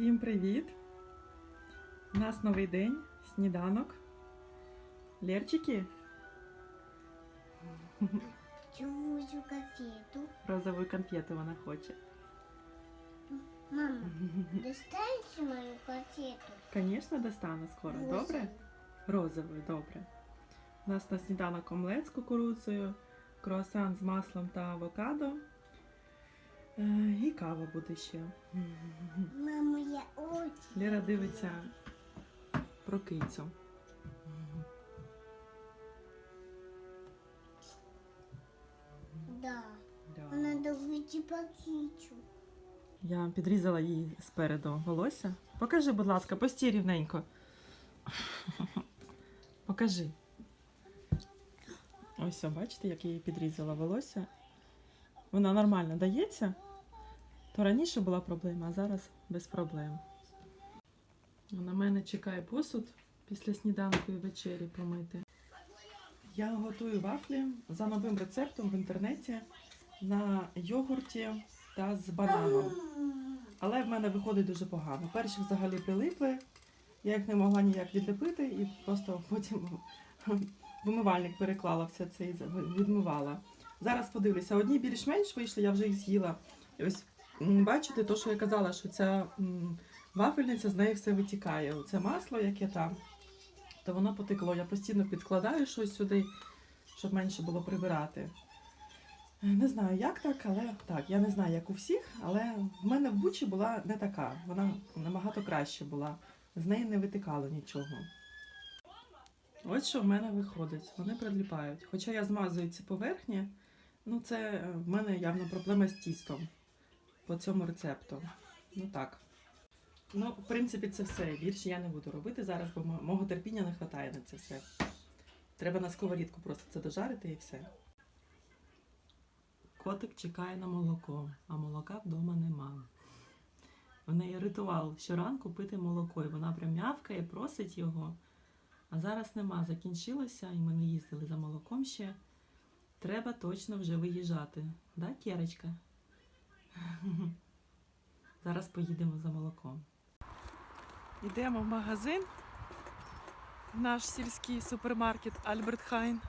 Всім привіт! У нас новий день, сніданок. Лерчики, Чувую конфету. розову конфету вона хоче. Мама, достанешь мою конфету? Звісно, достану скоро, добре? Розовою, добре. У нас на сніданок омлет з кукурудзою, круасан з маслом та авокадо. Е, І кава буде ще. Мама, я очень... Лера дивиться про кицю. Да. Да. Надо выйти по кичу. Я підрізала їй спереду волосся. Покажи, будь ласка, постій рівненько. Покажи. Ось, бачите, як я їй підрізала волосся. Вона нормально дається. То раніше була проблема, а зараз без проблем. На мене чекає посуд після сніданку і вечері помити. Я готую вафлі за новим рецептом в інтернеті на йогурті та з бананом. Але в мене виходить дуже погано. Перші взагалі прилипли, я їх не могла ніяк відлепити і просто потім вимивальник переклала все це і відмивала. Зараз подивлюся, одні більш-менш вийшли, я вже їх з'їла. Ось бачите, то, що я казала, що ця вафельниця з неї все витікає. Це масло, яке там, то воно потекло. Я постійно підкладаю щось сюди, щоб менше було прибирати. Не знаю, як так, але так, я не знаю, як у всіх, але в мене в бучі була не така. Вона набагато краще була. З неї не витикало нічого. Ось що в мене виходить. Вони приліпають. Хоча я змазую ці поверхні, ну це е, в мене явно проблема з тістом по цьому рецепту. Ну так. Ну, в принципі, це все. Більше я не буду робити зараз, бо мого терпіння не вистачає на це все. Треба на сковорідку просто це дожарити і все. Котик чекає на молоко, а молока вдома нема. В неї ритуал щоранку пити молоко, і вона прям м'явкає, просить його. А зараз нема, закінчилося, і ми не їздили за молоком ще. Треба точно вже виїжджати. Да, Кірочка? Зараз поїдемо за молоком. Йдемо в магазин, в наш сільський супермаркет Альберт Хайн.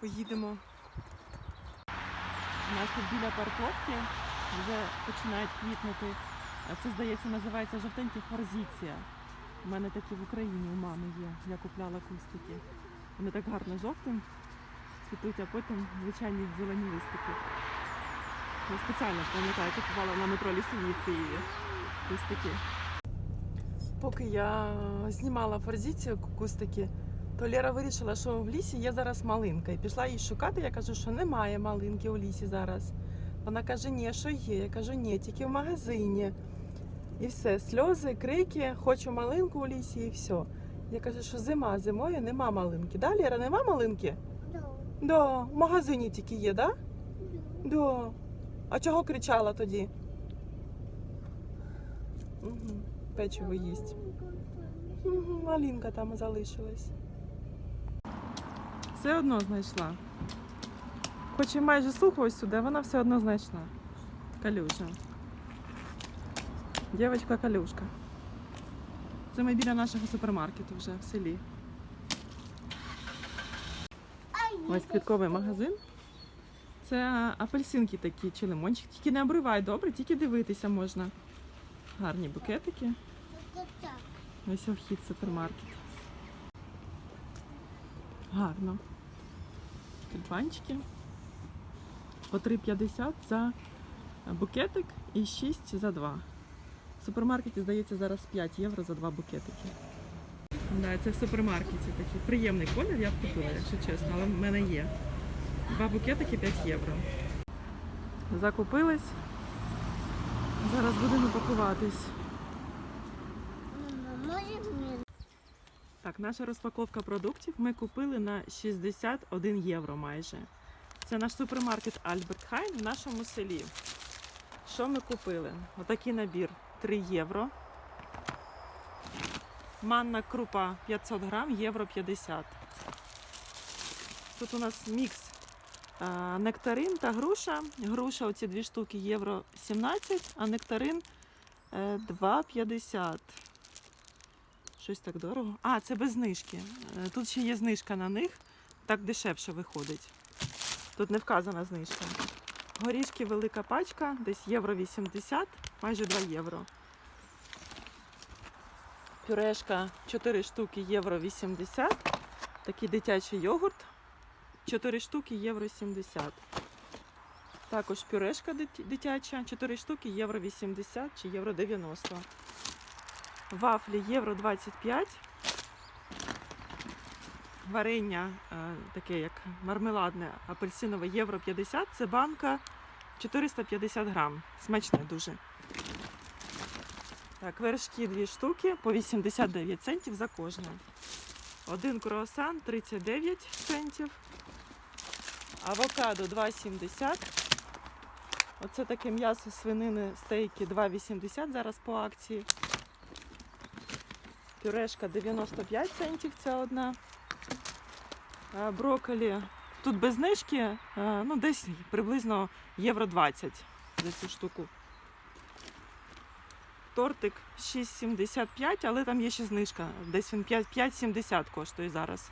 Поїдемо у нас тут біля парковки вже починають квітнути. Це, здається, називається жовтенькі форзіція. У мене такі в Україні у мами є. Я купляла кустики. Вони так гарно жовтим цвітуть, а потім звичайні зелені листики. Я спеціально пам'ятаю, купувала на метро лісові кустики. Поки я знімала форзіцію кустики, то Лера вирішила, що в лісі є зараз малинка. І пішла її шукати. Я кажу, що немає малинки у лісі зараз. Вона каже, ні, що є. Я кажу, ні, тільки в магазині. І все, сльози, крики, хочу малинку у лісі і все. Я кажу, що зима, зимою нема малинки. Да, Лера, нема малинки? Да. В магазині тільки є, да? Да. А чого кричала тоді? Угу. Печиво їсть. Угу, малинка там залишилась. Все одно знайшла. Хоч і майже сухо ось сюди, вона все одно знайшла. Калюша. Дівчинка калюшка. Це ми біля нашого супермаркету вже в селі. Ось квітковий магазин. Це апельсинки такі чи лимончик. Тільки не обривай, добре, тільки дивитися можна. Гарні букетики. Ось вхід супермаркет. Гарно. Тюльпанчики. По 3,50 за букетик і 6 за 2. В супермаркеті, здається, зараз 5 євро за два букетики. Да, це в супермаркеті такий приємний колір, я б купила, якщо чесно, але в мене є. Два букетики 5 євро. Закупились. Зараз будемо пакуватись. Так, наша розпаковка продуктів ми купили на 61 євро майже. Це наш супермаркет Альберт Хайн в нашому селі. Що ми купили? Отакий набір 3 євро. Манна крупа 500 грам, євро 50. Тут у нас мікс нектарин та груша. Груша, оці дві штуки, євро 17, а нектарин Е, 2,50. Щось так дорого. А, це без знижки. Е, Тут ще є знижка на них. Так дешевше виходить. Тут не вказана знижка. Горішки велика пачка, десь євро 80, майже 2 євро. Пюрешка 4 штуки євро 80. Такий дитячий йогурт. 4 штуки євро 70. Також пюрешка дитяча, 4 штуки євро 80 чи євро 90. Вафлі євро 25. Варення е, таке як мармеладне апельсинове євро 50. Це банка 450 грам. Смачне дуже. Так, вершки 2 штуки по 89 центів за кожне. Один круасан 39 центів. Авокадо 2,70. Оце таке м'ясо свинини стейки 2,80 зараз по акції. Пюрешка 95 центів ця одна. Брокколі тут без знижки, ну десь приблизно євро 20 за цю штуку. Тортик 6,75, але там є ще знижка. Десь він 5,70 коштує зараз.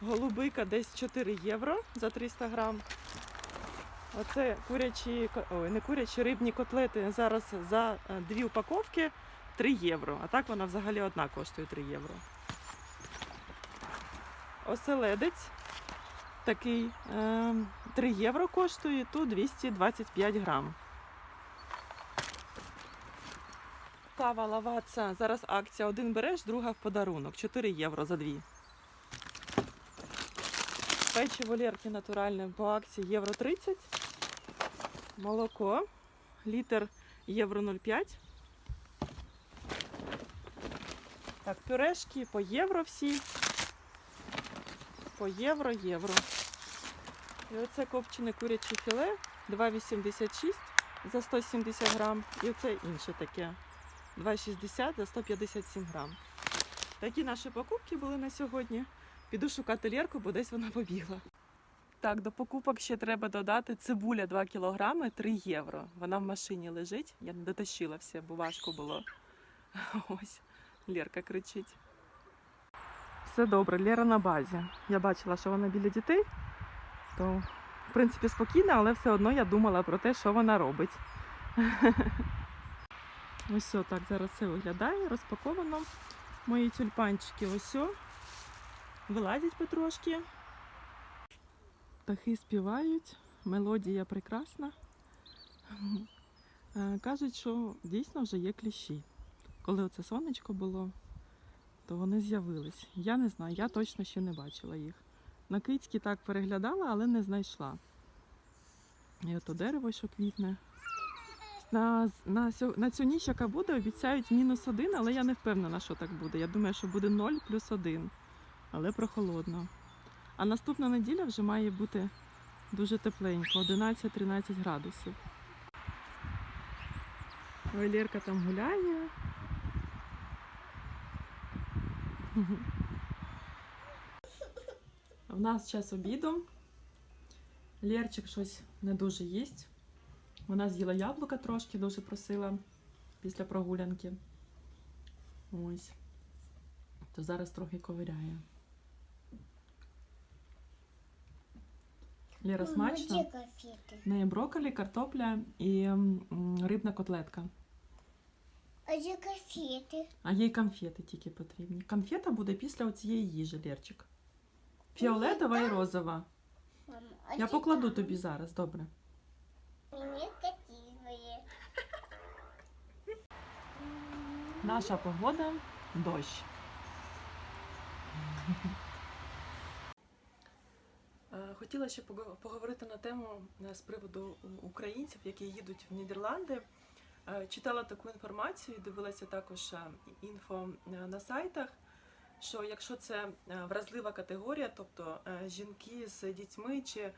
Голубика десь 4 євро за 300 грам. Оце курячі, ой, не курячі, рибні котлети зараз за е, дві упаковки 3 євро. А так вона взагалі одна коштує 3 євро. Оселедець такий е, 3 євро коштує, тут 225 грам. Кава лаваца. Зараз акція. Один береш, друга в подарунок. 4 євро за дві. Печиво Лєрки натуральне по акції євро 30. Молоко. Літр євро 0,5. Так, пюрешки по євро всі. По євро, євро. І оце копчене куряче філе 2,86 за 170 грам. І оце інше таке 2,60 за 157 грам. Такі наші покупки були на сьогодні. Піду шукати Лєрку, бо десь вона побігла. Так, до покупок ще треба додати цибуля 2 кілограми 3 євро. Вона в машині лежить. Я не дотащила все, бо важко було. Ось, Лєрка кричить. Все добре, Лєра на базі. Я бачила, що вона біля дітей, то в принципі спокійна, але все одно я думала про те, що вона робить. Ось так зараз це виглядає, розпаковано. Мої тюльпанчики ось вилазять потрошки. Птахи співають, мелодія прекрасна. Е, Кажуть, що дійсно вже є кліщі. Коли оце сонечко було, то вони з'явились. Я не знаю, я точно ще не бачила їх. На кицькі так переглядала, але не знайшла. І ото дерево, що квітне. На, на, на цю ніч, яка буде, обіцяють мінус один, але я не впевнена, що так буде. Я думаю, що буде 0 плюс 1, але прохолодно. А наступна неділя вже має бути дуже тепленько, 11-13 градусів. Ой, Лєрка там гуляє. В нас час обіду. Лєрчик щось не дуже їсть. Вона з'їла яблука трошки, дуже просила після прогулянки. Ось. То зараз трохи ковиряє. Лєра смачно. В неї брокколі, картопля і рибна котлетка. А где конфеты? А їй конфети тільки потрібні. Конфета буде після цієї їжі, Лєрчик. Фіолетова і розова. Я покладу тобі зараз, добре. Мне красивые. Наша погода дощ. Е, Хотіла ще поговорити на тему е, з приводу українців, які їдуть в Нідерланди. Е, Читала таку інформацію, дивилася також інфо на сайтах, що якщо це вразлива категорія, тобто жінки з дітьми чи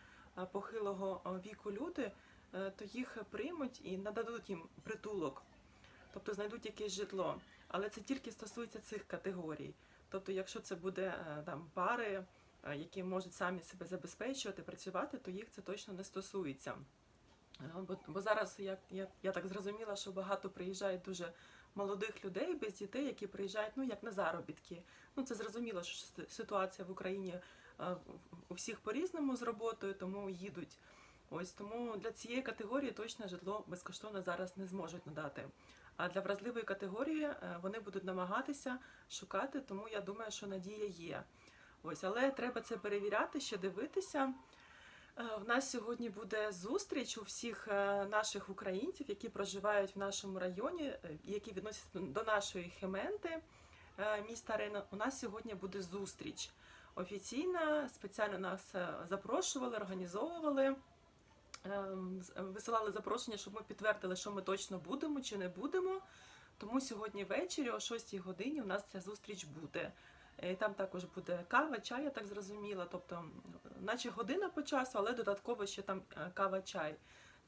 похилого віку люди, то їх приймуть і нададуть їм притулок, тобто знайдуть якесь житло. Але це тільки стосується цих категорій. Тобто, якщо це буде е, там пари, е, які можуть самі себе забезпечувати, працювати, то їх це точно не стосується. Е, Бо, бо зараз я, я, я так зрозуміла, що багато приїжджають дуже молодих людей без дітей, які приїжджають ну як на заробітки. Ну це зрозуміло, що ситуація в Україні е, у всіх по-різному з роботою, тому їдуть. Ось тому для цієї категорії точно житло безкоштовно зараз не зможуть надати. А для вразливої категорії е, вони будуть намагатися шукати, тому я думаю, що надія є. Ось, але треба це перевіряти, ще дивитися. Е, В нас сьогодні буде зустріч у всіх е, наших українців, які проживають в нашому районі, які відносяться до нашої Хементи міста Рена. У нас сьогодні буде зустріч офіційна. Спеціально нас запрошували, організовували. Ем, Висилали запрошення, щоб ми підтвердили, що ми точно будемо чи не будемо. Тому сьогодні ввечері о 6 годині у нас ця зустріч буде. Е, Там також буде кава, чай, я так зрозуміла. Тобто, наче година по часу, але додатково ще там е, кава, чай.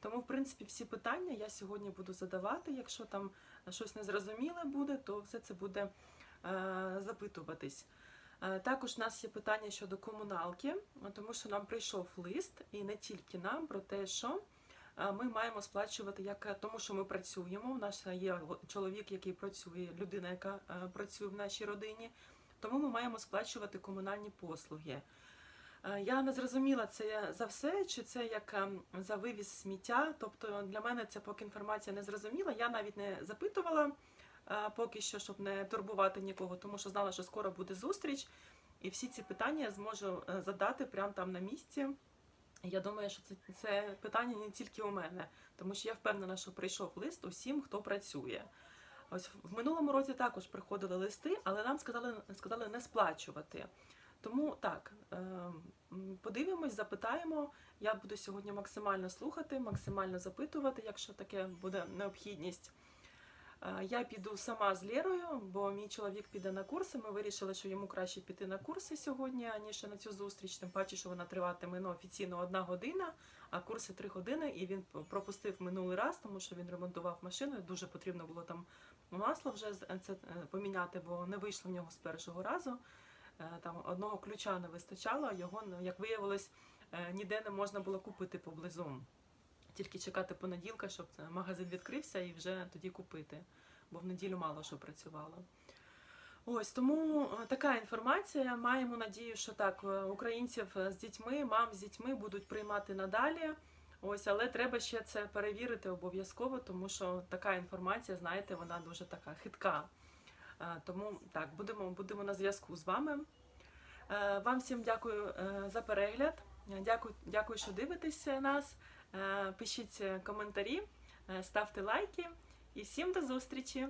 Тому, в принципі, всі питання я сьогодні буду задавати. Якщо там щось незрозуміле буде, то все це буде е, запитуватись. Е, Також у нас є питання щодо комуналки, тому що нам прийшов лист, і не тільки нам, про те, що е, ми маємо сплачувати, як тому, що ми працюємо. У нас є чоловік, який працює, людина, яка е, працює в нашій родині. Тому ми маємо сплачувати комунальні послуги. Е, Я не зрозуміла це за все, чи це як ем, за вивіз сміття. Тобто для мене це поки інформація не зрозуміла. Я навіть не запитувала е, поки що, щоб не турбувати нікого, тому що знала, що скоро буде зустріч, і всі ці питання я зможу е, задати прямо там на місці. Я думаю, що це, це питання не тільки у мене, тому що я впевнена, що прийшов лист усім, хто працює. Ось в минулому році також приходили листи, але нам сказали, сказали не сплачувати. Тому так, е, подивимось, запитаємо. Я буду сьогодні максимально слухати, максимально запитувати, якщо таке буде необхідність. Я піду сама з Лєрою, бо мій чоловік піде на курси. Ми вирішили, що йому краще піти на курси сьогодні, аніж на цю зустріч. Тим паче, що вона триватиме ну, офіційно одна година, а курси три години. І він пропустив минулий раз, тому що він ремонтував машину. і Дуже потрібно було там масло вже це е, поміняти, бо не вийшло в нього з першого разу. Е, Там одного ключа не вистачало, його, ну, як виявилось, е, ніде не можна було купити поблизу. Тільки чекати понеділка, щоб магазин відкрився і вже тоді купити, бо в неділю мало що працювало. Ось тому е, така інформація. Маємо надію, що так, е, українців з дітьми, мам з дітьми будуть приймати надалі. Ось, але треба ще це перевірити обов'язково, тому що така інформація, знаєте, вона дуже така хитка. Е, Тому так, будемо, будемо на зв'язку з вами. Е, Вам всім дякую е, за перегляд. Е, Дякую, дякую, що дивитесь нас. Е, Пишіть коментарі, е, ставте лайки. І всім до зустрічі!